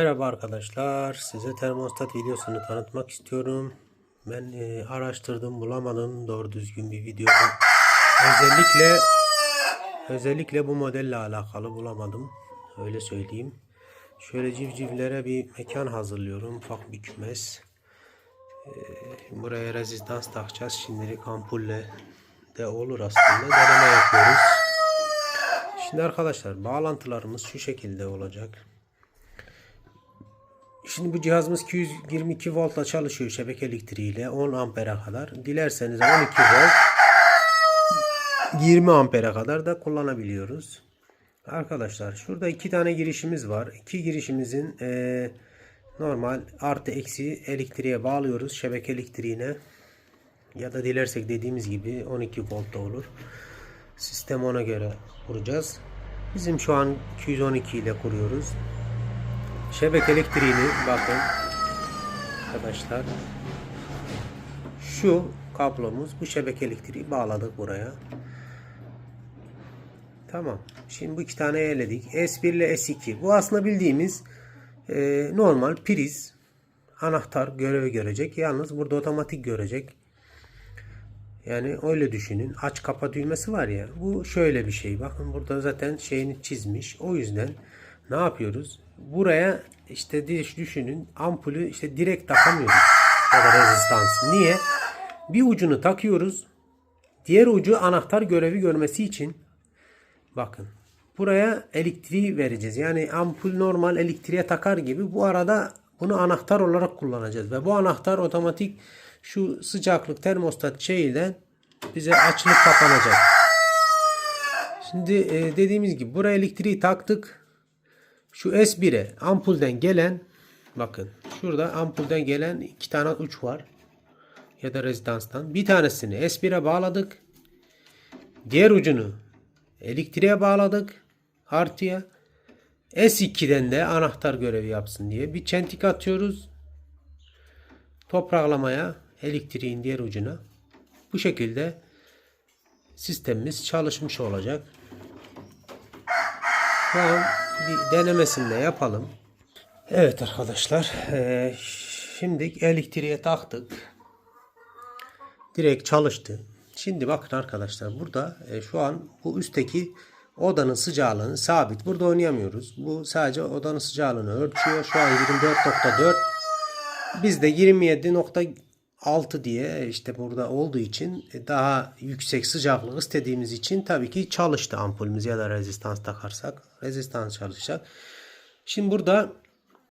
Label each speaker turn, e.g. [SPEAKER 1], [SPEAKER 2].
[SPEAKER 1] Merhaba arkadaşlar. Size termostat videosunu tanıtmak istiyorum. Ben e, araştırdım bulamadım doğru düzgün bir video. Özellikle özellikle bu modelle alakalı bulamadım. Öyle söyleyeyim. Şöyle civcivlere bir mekan hazırlıyorum. Ufak bir kümes. E, buraya rezistans takacağız. Şimdilik ampulle de olur aslında. Deneme yapıyoruz. Şimdi arkadaşlar bağlantılarımız şu şekilde olacak. Şimdi bu cihazımız 222 voltla çalışıyor şebeke elektriğiyle 10 ampere kadar. Dilerseniz 12 volt 20 ampere kadar da kullanabiliyoruz. Arkadaşlar şurada iki tane girişimiz var. İki girişimizin eee, normal artı eksi elektriğe bağlıyoruz şebeke elektriğine. Ya da dilersek dediğimiz gibi 12 volt da olur. Sistem ona göre kuracağız. Bizim şu an 212 ile kuruyoruz. Şebeke elektriğini bakın arkadaşlar şu kablomuz bu şebeke elektriği bağladık buraya. Tamam. Şimdi bu iki tane eledik. S1 ile S2. Bu aslında bildiğimiz e, normal priz anahtar görevi görecek. Yalnız burada otomatik görecek. Yani öyle düşünün. Aç kapa düğmesi var ya. Bu şöyle bir şey. Bakın burada zaten şeyini çizmiş. O yüzden ne yapıyoruz? Buraya işte düşünün ampulü işte direkt takamıyoruz. Ya da rezistans. Niye? Bir ucunu takıyoruz. Diğer ucu anahtar görevi görmesi için bakın buraya elektriği vereceğiz. Yani ampul normal elektriğe takar gibi bu arada bunu anahtar olarak kullanacağız. Ve bu anahtar otomatik şu sıcaklık termostat şeyiyle bize açılıp kapanacak. Şimdi e, dediğimiz gibi buraya elektriği taktık. Şu S1'e ampulden gelen bakın şurada ampulden gelen iki tane uç var. Ya da rezistanstan. Bir tanesini S1'e bağladık. Diğer ucunu elektriğe bağladık. Artıya. S2'den de anahtar görevi yapsın diye bir çentik atıyoruz. Topraklamaya elektriğin diğer ucuna. Bu şekilde sistemimiz çalışmış olacak. Şu bir denemesini de yapalım. Evet arkadaşlar. E, şimdi elektriğe taktık. Direkt çalıştı. Şimdi bakın arkadaşlar burada e, şu an bu üstteki odanın sıcaklığını sabit. Burada oynayamıyoruz. Bu sadece odanın sıcaklığını ölçüyor. Şu an 24.4 biz 6 diye işte burada olduğu için e, daha yüksek sıcaklık istediğimiz için tabii ki çalıştı ampulümüz ya da rezistans takarsak rezistans çalışacak. Şimdi burada